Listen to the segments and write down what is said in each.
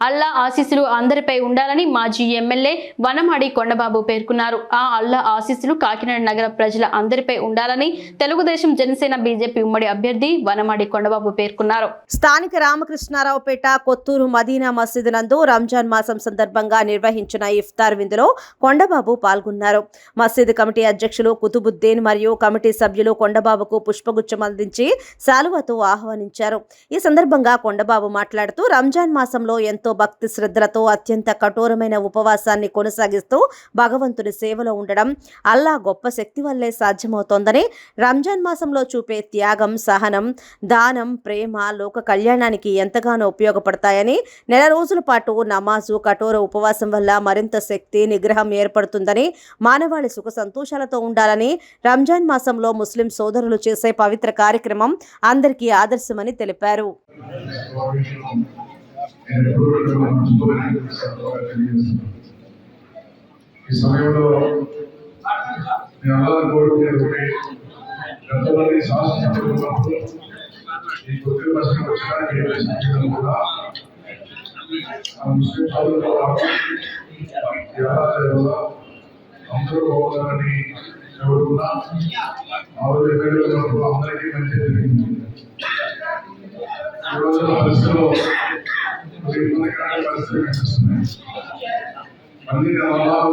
అల్లా ఆశీస్సులు అందరిపై ఉండాలని మాజీ ఎమ్మెల్యే వనమాడి కొండబాబు పేర్కొన్నారు. ఆ అల్లా ఆశీస్సులు కాకినాడ నగర ప్రజల అందరిపై ఉండాలని తెలుగుదేశం జనసేన బీజేపీ ఉమ్మడి అభ్యర్థి వనమాడి కొండబాబు పేర్కొన్నారు. స్థానిక రామకృష్ణారావుపేట కొత్తూరు మదీనా మసీదు నందు రంజాన్ మాసం సందర్భంగా నిర్వహించిన ఇఫ్తార్ విందులో కొండబాబు పాల్గొన్నారు. మసీదు కమిటీ అధ్యక్షులు కుతుబుద్దీన్ మరియు కమిటీ సభ్యులు కొండబాబుకు పుష్పగుచ్చం అందించి శాలువతో ఆహ్వానించారు. ఈ సందర్భంగా కొండబాబు మాట్లాడుతూ రంజాన్ మాసంలో ఎంతో భక్తి శ్రద్ధలతో అత్యంత కఠోరమైన ఉపవాసాన్ని కొనసాగిస్తూ భగవంతుని సేవలో ఉండడం అల్లా గొప్ప శక్తి వల్లే సాధ్యమవుతోందని రంజాన్ మాసంలో చూపే త్యాగం సహనం దానం ప్రేమ లోక కళ్యాణానికి ఎంతగానో ఉపయోగపడతాయని నెల రోజుల పాటు నమాజు కఠోర ఉపవాసం వల్ల మరింత శక్తి నిగ్రహం ఏర్పడుతుందని మానవాళి సుఖ సంతోషాలతో ఉండాలని రంజాన్ మాసంలో ముస్లిం సోదరులు చేసే పవిత్ర కార్యక్రమం అందరికీ ఆదర్శమని తెలిపారు. ఈ సమయంలో నేను అలా కోరుకునేది ఒకటి శాసనసభ్యులు ఈ కొద్ది ప్రశ్న వచ్చడానికి కూడా ముస్లిం సోదరులు అందరూ కోరుకున్నా ఉన్నప్పుడు అందరికీ మంచి జరిగింది. మళ్ళీ నేను అల్లాహ్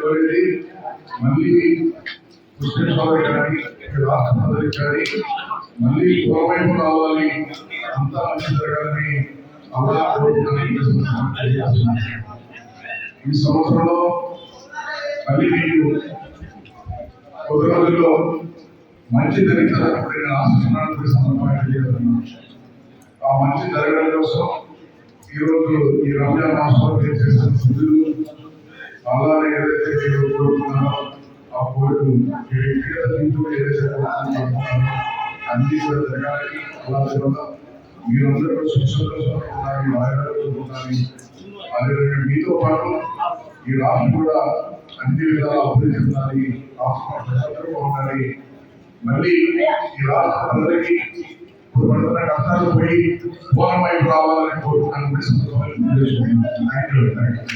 కోరేది మళ్ళీ ముస్లిం కానీ ఈ కానీ మళ్ళీ రావాలి అంతా మంచి జరగాలని ఈ సంవత్సరంలో మళ్ళీ మీకు కొద్ది రోజుల్లో మంచి జరుగుతారని ఆశిస్తున్నాను సందర్భంగా తెలియజేస్తున్నాను ఆ మంచి జరగడం కోసం ఈరోజు ఈ రంజాన్ మాసంలో చేసిన సిద్ధులు అలానే ఏదైతే మీరు కోరుకున్నారో ఆ కోరికలు మీ వ్యక్తిగత జీవితంలో ఏదైతే కోరుకుంటున్నారో అన్ని కూడా జరగాలని అలా మీరందరూ కూడా ఉండాలి ఆరోగ్యంగా ఉండాలి. అదేవిధంగా మీతో పాటు ఈ రాష్ట్రం కూడా అన్ని విధాలా అభివృద్ధి చెందాలి రాష్ట్రం ఉండాలి. మళ్ళీ ఈ రాష్ట్రం అందరికీ ఇప్పుడు కష్టాలు పోయి పూర్ణమై రావాలని కోరుకున్నాను